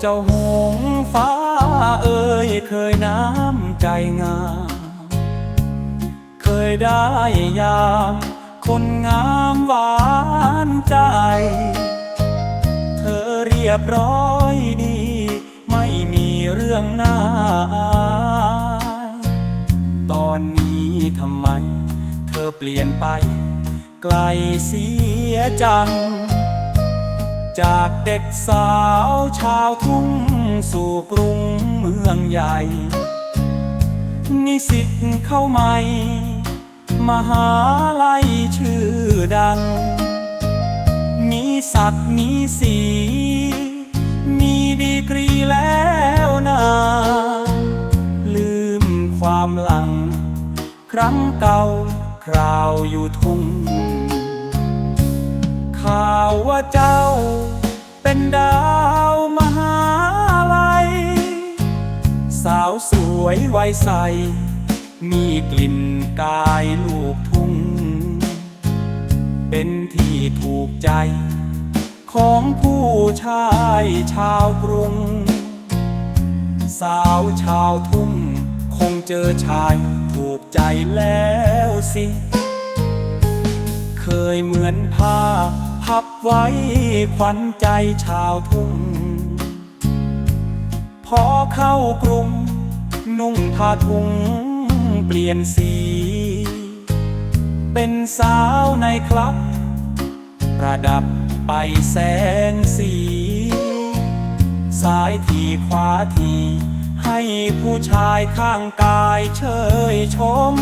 เจ้าหงฟ้าเอ่ยเคยน้ำใจงาม เคยได้ยามคนงามหวานใจ เธอเรียบร้อยดี ไม่มีเรื่องน่าอายตอนนี้ทำไม เธอเปลี่ยนไป ไกลเสียจัง จากเด็กสาวชาวทุ่งสู่กรุงเมืองใหญ่ นิสิตเข้าใหม่ มหาลัยชื่อดัง มีศักดิ์มีสี มีดีกรีแล้วนา ลืมความหลัง ครั้งเก่าคราวอยู่ทุ่งข่าวว่าเจ้า เป็นดาวมหาลัย สาวสวยวัยใส มีกลิ่นกายลูกทุ่ง เป็นที่ถูกใจ ของผู้ชายชาวกรุง สาวชาวทุ่ง คงเจอชายถูกใจแล้วสิ เคยเหมือนผ้าพ พับไว้ขวัญใจชาวทุ่ง พอเข้ากรุง นุ่งผ้าถุงเปลี่ยนสี เป็นสาวในคลับ ประดับไปแสงสี สายทีขวาที ให้ผู้ชายข้างกายเชยชม